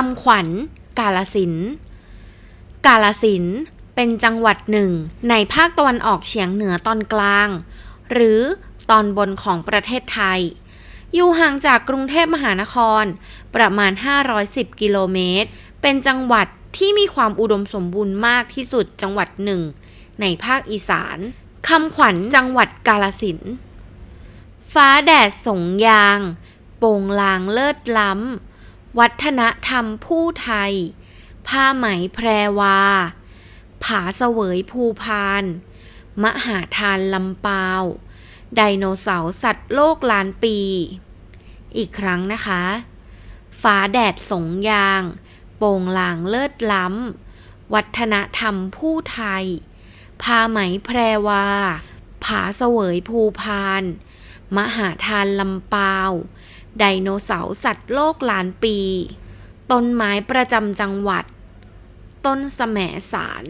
คำขวัญ กาลสิน กาลสินเป็นจังหวัดหนึ่ง ในภาคตะวันออกเฉียงเหนือตอนกลาง หรือตอนบนของประเทศไทย อยู่ห่างจากกรุงเทพมหานคร ประมาณ 510 กิโลเมตร เป็นจังหวัดที่มีความอุดมสมบูรณ์มากที่สุดจังหวัดหนึ่ง ในภาคอีสานคำขวัญจังหวัดกาลสิน ฟ้าแดดสงยาง โป่งลางเลิศล้ำ วัฒนธรรมผู้ไทย ผ้าไหมแพรวา ผาเสวยภูพาน มหาทานลำปาว ไดโนเสาร์สัตว์โลกล้านปี อีกครั้งนะคะฟ้าแดดสงยาง โป่งลางเลิศล้ำ วัฒนธรรมผู้ไทยผ้าไหมแพรวา ผาเสวยภูพาน มหาทานลำปาว ไดโนเสาร์สัตว์โลกล้านปี ต้นไม้ประจำจังหวัด ต้นสแหมสาร